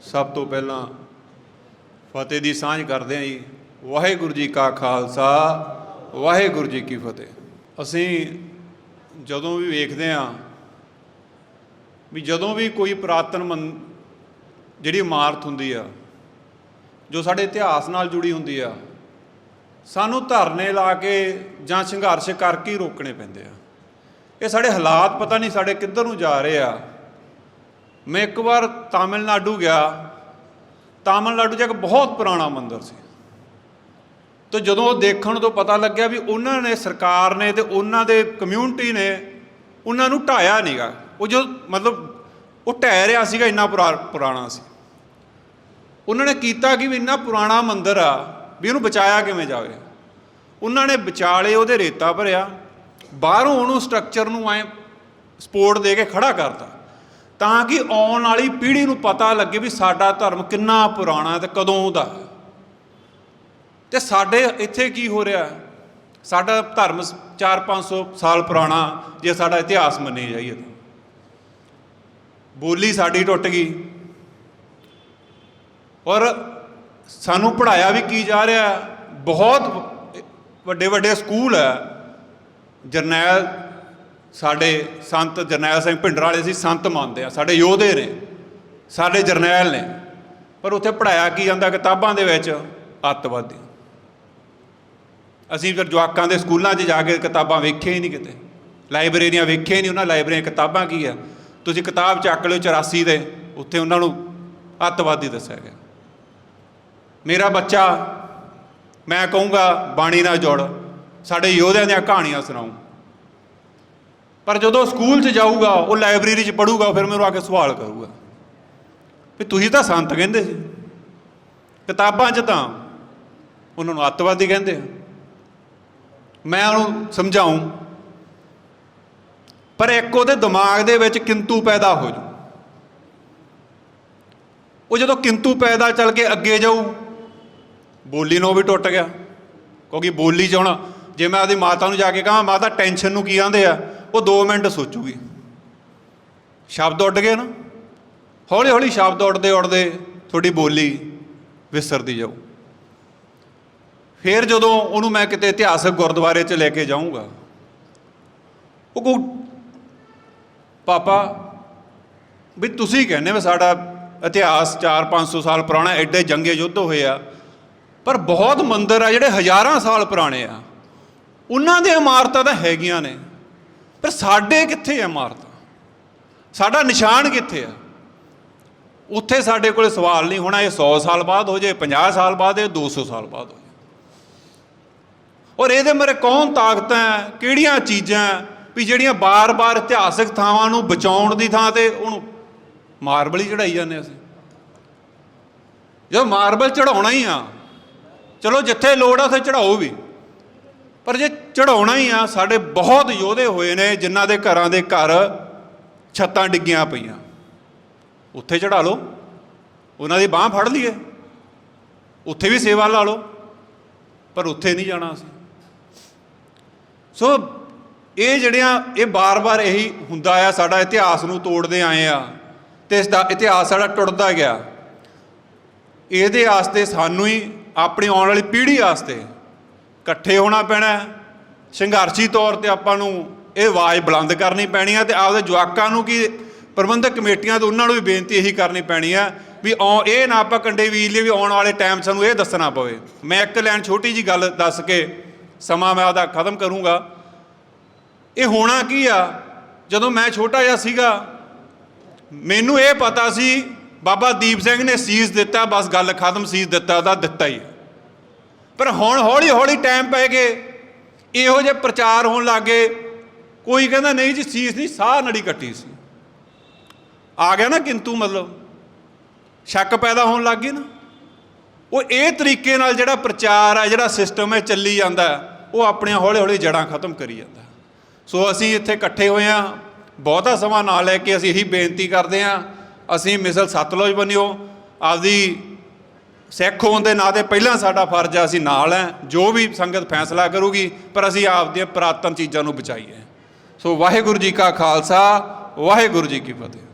ਸਭ ਤੋਂ ਪਹਿਲਾਂ ਫਤਿਹ ਦੀ ਸਾਂਝ ਕਰਦੇ ਹਾਂ ਜੀ। ਵਾਹਿਗੁਰੂ ਜੀ ਕਾ ਖਾਲਸਾ, ਵਾਹਿਗੁਰੂ ਜੀ ਕੀ ਫਤਿਹ। ਅਸੀਂ ਜਦੋਂ ਵੀ ਵੇਖਦੇ ਹਾਂ ਵੀ ਜਦੋਂ ਵੀ ਕੋਈ ਪੁਰਾਤਨ ਮਨ, ਜਿਹੜੀ ਇਮਾਰਤ ਹੁੰਦੀ ਆ, ਜੋ ਸਾਡੇ ਇਤਿਹਾਸ ਨਾਲ ਜੁੜੀ ਹੁੰਦੀ ਆ, ਸਾਨੂੰ ਧਰਨੇ ਲਾ ਕੇ ਜਾਂ ਸੰਘਰਸ਼ ਕਰਕੇ ਹੀ ਰੋਕਣੇ ਪੈਂਦੇ ਆ। ਇਹ ਸਾਡੇ ਹਾਲਾਤ ਪਤਾ ਨਹੀਂ ਸਾਡੇ ਕਿੱਧਰ ਨੂੰ ਜਾ ਰਹੇ ਆ। ਮੈਂ ਇੱਕ ਵਾਰ ਤਾਮਿਲਨਾਡੂ ਗਿਆ। ਤਾਮਿਲਨਾਡੂ 'ਚ ਇੱਕ ਬਹੁਤ ਪੁਰਾਣਾ ਮੰਦਿਰ ਸੀ। ਤੇ ਜਦੋਂ ਉਹ ਦੇਖਣ ਤੋਂ ਪਤਾ ਲੱਗਿਆ ਵੀ ਉਹਨਾਂ ਨੇ ਸਰਕਾਰ ਨੇ ਤੇ ਉਹਨਾਂ ਦੇ ਕਮਿਊਨਿਟੀ ਨੇ ਉਹਨਾਂ ਨੂੰ ਢਾਇਆ ਨਹੀਂਗਾ ਉਹ ਜੋ ਮਤਲਬ ਉਹ ਢਹਿ ਰਿਹਾ ਸੀਗਾ, ਇੰਨਾ ਪੁਰਾ- ਪੁਰਾਣਾ ਸੀ। ਉਹਨਾਂ ਨੇ ਕੀਤਾ ਕਿ ਵੀ ਇੰਨਾ ਪੁਰਾਣਾ ਮੰਦਿਰ ਆ ਵੀ ਇਹਨੂੰ ਬਚਾਇਆ ਕਿਵੇਂ ਜਾਵੇ। ਉਹਨਾਂ ਨੇ ਵਿਚਾਲੇ ਉਹਦੇ ਰੇਤਾ ਭਰਿਆ। ਬਾਹਰੋਂ ਉਹਨੂੰ ਸਟਰਕਚਰ ਨੂੰ ਐ ਸਪੋਰਟ ਦੇ ਕੇ ਖੜਾ ਕਰਤਾ। ਤਾਂ ਕਿ ਆਉਣ ਵਾਲੀ ਪੀੜ੍ਹੀ ਨੂੰ ਪਤਾ ਲੱਗੇ ਵੀ ਸਾਡਾ ਧਰਮ ਕਿੰਨਾ ਪੁਰਾਣਾ ਹੈ ਤੇ ਕਦੋਂ ਦਾ ਹੈ। ਤੇ ਸਾਡੇ ਇੱਥੇ ਕੀ ਹੋ ਰਿਹਾ ਸਾਡਾ ਧਰਮ 4-500 ਸਾਲ ਪੁਰਾਣਾ ਜੇ ਸਾਡਾ ਇਤਿਹਾਸ ਮੰਨੇ ਜਾਈਏ ਤਾਂ। ਬੋਲੀ ਸਾਡੀ ਟੁੱਟ ਗਈ। ਔਰ ਸਾਨੂੰ ਪੜਾਇਆ ਵੀ ਕੀ ਜਾ ਰਿਹਾ ਬਹੁਤ ਵੱਡੇ ਵੱਡੇ ਸਕੂਲ ਹੈ। ਜਰਨੈਲ ਸਾਡੇ ਸੰਤ ਜਰਨੈਲ ਸਿੰਘ ਭਿੰਡਰ ਵਾਲੇ ਸੀ, ਸੰਤ ਮੰਨਦੇ ਆ, ਸਾਡੇ ਯੋਧੇ ਨੇ, ਸਾਡੇ ਜਰਨੈਲ ਨੇ, ਪਰ ਉੱਥੇ ਪੜਾਇਆ ਕੀ ਜਾਂਦਾ, ਕਿਤਾਬਾਂ ਦੇ ਵਿੱਚ ਅੱਤਵਾਦੀ। ਅਸੀਂ ਫਿਰ ਜਵਾਕਾਂ ਦੇ ਸਕੂਲਾਂ 'ਚ ਜਾ ਕੇ ਕਿਤਾਬਾਂ ਵੇਖੀਆਂ ਹੀ ਨਹੀਂ ਕਿਤੇ। ਲਾਇਬ੍ਰੇਰੀਆਂ ਵੇਖੀਆਂ ਹੀ ਨਹੀਂ, ਉਹਨਾਂ ਲਾਇਬ੍ਰੇਰੀਆਂ ਕਿਤਾਬਾਂ ਕੀ ਆ? ਤੁਸੀਂ ਕਿਤਾਬ ਚੱਕ ਲਿਓ 84 ਦੇ, ਉੱਥੇ ਉਹਨਾਂ ਨੂੰ ਅੱਤਵਾਦੀ ਦੱਸਿਆ ਗਿਆ। ਮੇਰਾ ਬੱਚਾ, ਮੈਂ ਕਹੂੰਗਾ ਬਾਣੀ ਨਾਲ ਜੋੜ, ਸਾਡੇ ਯੋਧਿਆਂ ਦੀਆਂ ਕਹਾਣੀਆਂ ਸੁਣਾਉ ਪਰ ਜਦੋਂ ਸਕੂਲ 'ਚ ਜਾਊਗਾ, ਉਹ ਲਾਇਬ੍ਰੇਰੀ 'ਚ ਪੜੂਗਾ ਫਿਰ ਮੈਨੂੰ ਆ ਕੇ ਸਵਾਲ ਕਰੂਗਾ। ਵੀ ਤੁਸੀਂ ਤਾਂ ਸੰਤ ਕਹਿੰਦੇ ਸੀ। ਕਿਤਾਬਾਂ 'ਚ ਤਾਂ ਉਹਨਾਂ ਨੂੰ ਅੱਤਵਾਦੀ ਕਹਿੰਦੇ ਆ। ਮੈਂ ਉਹਨੂੰ ਸਮਝਾਉਂ ਪਰ ਇੱਕ ਉਹਦੇ ਦਿਮਾਗ ਦੇ ਵਿੱਚ ਕਿੰਤੂ ਪੈਦਾ ਹੋ ਜੂ ਉਹ ਜਦੋਂ ਕਿੰਤੂ ਪੈਦਾ ਚੱਲ ਕੇ ਅੱਗੇ ਜਾਊ, ਬੋਲੀ ਨੂੰ ਵੀ ਟੁੱਟ ਗਿਆ। ਕਿਉਂਕਿ ਬੋਲੀ ਚ ਹੁਣ ਜੇ ਮੈਂ ਆਪਦੀ ਮਾਤਾ ਨੂੰ ਜਾ ਕੇ ਕਹਾਂ, ਮਾਤਾ ਟੈਨਸ਼ਨ ਨੂੰ ਕੀ ਆਂਦੇ ਆ? ਉਹ 2 ਮਿੰਟ ਸੋਚੂਗੀ। ਸ਼ਬਦ ਉੱਡ ਗਏ ਨਾ। ਹੌਲੀ ਹੌਲੀ ਸ਼ਬਦ ਉੱਡਦੇ ਉੱਡਦੇ ਤੁਹਾਡੀ ਬੋਲੀ ਵਿਸਰਦੀ ਜਾਊ। ਫਿਰ ਜਦੋਂ ਉਹਨੂੰ ਮੈਂ ਕਿਤੇ ਇਤਿਹਾਸਕ ਗੁਰਦੁਆਰੇ 'ਚ ਲੈ ਕੇ ਜਾਊਂਗਾ, ਉਹ ਕਹੂ, ਪਾਪਾ, ਵੀ ਤੁਸੀਂ ਕਹਿੰਦੇ ਵੀ ਸਾਡਾ ਇਤਿਹਾਸ 4-500 ਸਾਲ ਪੁਰਾਣਾ, ਐਡੇ ਜੰਗੇ ਯੁੱਧ ਹੋਏ ਆ, ਪਰ ਬਹੁਤ ਮੰਦਿਰ ਆ ਜਿਹੜੇ ਹਜ਼ਾਰਾਂ ਸਾਲ ਪੁਰਾਣੇ ਆ। ਉਹਨਾਂ ਦੀਆਂ ਇਮਾਰਤਾਂ ਤਾਂ ਹੈਗੀਆਂ ਨੇ। ਪਰ ਸਾਡੇ ਕਿੱਥੇ ਆ ਇਮਾਰਤਾਂ? ਸਾਡਾ ਨਿਸ਼ਾਨ ਕਿੱਥੇ ਆ? ਉੱਥੇ ਸਾਡੇ ਕੋਲ ਸਵਾਲ ਨਹੀਂ ਹੋਣਾ ਇਹ 100 ਸਾਲ ਬਾਅਦ ਹੋ ਜੇ 50 ਸਾਲ ਬਾਅਦ ਇਹ 200 ਸਾਲ ਬਾਅਦ ਹੋ ਜੇ ਔਰ ਇਹਦੇ ਮਰੇ ਕੌਣ ਤਾਕਤਾਂ ਹੈ, ਕਿਹੜੀਆਂ ਚੀਜ਼ਾਂ ਵੀ ਜਿਹੜੀਆਂ ਬਾਰ-ਬਾਰ ਇਤਿਹਾਸਕ ਥਾਵਾਂ ਨੂੰ ਬਚਾਉਣ ਦੀ ਥਾਂ ਤੇ ਉਹਨੂੰ ਮਾਰਬਲ ਹੀ ਚੜਾਈ ਜਾਂਦੇ ਅਸੀਂ। ਜਦੋਂ ਮਾਰਬਲ ਚੜਾਉਣਾ ਹੀ ਆ ਚਲੋ ਜਿੱਥੇ ਲੋੜ ਆ ਉੱਥੇ ਚੜਾਓ ਵੀ। ਪਰ ਜੇ ਚੜਾਉਣਾ ਹੀ ਆ। ਸਾਡੇ ਬਹੁਤ ਯੋਧੇ ਹੋਏ ਨੇ, ਜਿਨ੍ਹਾਂ ਦੇ ਘਰਾਂ ਦੇ ਘਰ ਛੱਤਾਂ ਡਿੱਗੀਆਂ ਪਈਆਂ। ਉੱਥੇ ਚੜਾ ਲਓ। ਉਹਨਾਂ ਦੀ ਬਾਹ ਫੜ ਲਈਏ। ਉੱਥੇ ਵੀ ਸੇਵਾ ਲਾ ਲਓ। ਪਰ ਉੱਥੇ ਨਹੀਂ ਜਾਣਾ ਅਸੀਂ। ਸੋ ਇਹ ਜਿਹੜੀਆਂ, ਇਹ ਬਾਰ-ਬਾਰ ਇਹੀ ਹੁੰਦਾ ਆ, ਸਾਡਾ ਇਤਿਹਾਸ ਨੂੰ ਤੋੜਦੇ ਆਏ ਆ ਤੇ ਇਸ ਦਾ ਇਤਿਹਾਸ ਸਾਡਾ ਟੁੱਟਦਾ ਗਿਆ। ਇਹਦੇ ਆਸਤੇ ਸਾਨੂੰ ਹੀ ਆਪਣੀ ਆਉਣ ਵਾਲੀ ਪੀੜ੍ਹੀ ਆਸਤੇ ਇਕੱਠੇ ਹੋਣਾ ਪੈਣਾ। ਸੰਘਰਸ਼ੀ ਤੌਰ ਤੇ ਆਪਾਂ ਨੂੰ ਇਹ ਆਵਾਜ਼ ਬੁਲੰਦ ਕਰਨੀ ਪੈਣੀ ਆ ਤੇ ਆਪਦੇ ਜਵਾਕਾਂ ਨੂੰ ਕੀ ਪ੍ਰਬੰਧਕ ਕਮੇਟੀਆਂ ਤੋਂ ਉਹਨਾਂ ਨੂੰ ਵੀ ਬੇਨਤੀ ਇਹੀ ਕਰਨੀ ਪੈਣੀ ਆ ਵੀ ਆਉ, ਇਹ ਨਾ ਆਪਾਂ ਕੰਡੇ ਵੀਰ ਲਈ ਵੀ ਆਉਣ ਵਾਲੇ ਟਾਈਮ ਸਾਨੂੰ ਇਹ ਦੱਸਣਾ ਪਵੇ। ਮੈਂ ਇੱਕ ਲਾਈਨ ਛੋਟੀ ਜੀ ਗੱਲ ਦੱਸ ਕੇ ਸਮਾਂ ਮੈਂ ਉਹਦਾ ਖਤਮ ਕਰੂੰਗਾ। ਇਹ ਹੋਣਾ ਕੀ ਆ? ਜਦੋਂ ਮੈਂ ਛੋਟਾ ਜਿਹਾ ਸੀਗਾ, ਮੈਨੂੰ ਇਹ ਪਤਾ ਸੀ, ਬਾਬਾ ਦੀਪ ਸਿੰਘ ਨੇ ਸੀਸ ਦਿੱਤਾ, ਬਸ ਗੱਲ ਖਤਮ ਸੀਸ ਦਿੱਤਾ, ਉਹਦਾ ਦਿੱਤਾ ਹੀ ਹੈ। ਪਰ ਹੁਣ ਹੌਲੀ ਹੌਲੀ ਟਾਈਮ ਪੈ ਗਏ ਇਹੋ ਜਿਹੇ ਪ੍ਰਚਾਰ ਹੋਣ ਲੱਗੇ, ਕੋਈ ਕਹਿੰਦਾ ਨਹੀਂ ਜੀ ਸੀਸ ਨਹੀਂ, ਸਾਹ ਨੜੀ ਕੱਟੀ ਸੀ। ਆ ਗਿਆ ਨਾ ਕਿੰਤੂ ਮਤਲਬ, ਸ਼ੱਕ ਪੈਦਾ ਹੋਣ ਲੱਗ ਗਈ ਨਾ। ਉਹ ਇਹ ਤਰੀਕੇ ਨਾਲ ਜਿਹੜਾ ਪ੍ਰਚਾਰ ਹੈ, ਜਿਹੜਾ ਸਿਸਟਮ ਹੈ ਚੱਲੀ ਜਾਂਦਾ ਉਹ ਆਪਣੀਆਂ ਹੌਲੀ ਹੌਲੀ ਜੜਾਂ ਖਤਮ ਕਰੀ ਜਾਂਦਾ ਸੋ ਅਸੀਂ ਇੱਥੇ ਇਕੱਠੇ ਹੋਏ ਹਾਂ, ਬਹੁਤਾ ਸਮਾਂ ਨਾ ਲੈ ਕੇ ਅਸੀਂ ਇਹੀ ਬੇਨਤੀ ਕਰਦੇ ਹਾਂ, ਅਸੀਂ ਮਿਸਲ ਸਤਲੁਜ ਬਣਿਓ, ਆਪਦੀ ਸਿੱਖ ਹੋਣ ਦੇ ਨਾਂ ਤੇ ਪਹਿਲਾਂ ਸਾਡਾ ਫਰਜ਼ ਆ, ਅਸੀਂ ਨਾਲ ਹੈ ਜੋ ਵੀ ਸੰਗਤ ਫੈਸਲਾ ਕਰੂਗੀ, ਪਰ ਅਸੀਂ ਆਪਦੀਆਂ ਪ੍ਰਾਤਨ ਚੀਜ਼ਾਂ ਨੂੰ ਬਚਾਈਏ। ਸੋ ਵਾਹਿਗੁਰੂ ਜੀ ਕਾ ਖਾਲਸਾ, ਵਾਹਿਗੁਰੂ ਜੀ ਕੀ ਫਤਿਹ।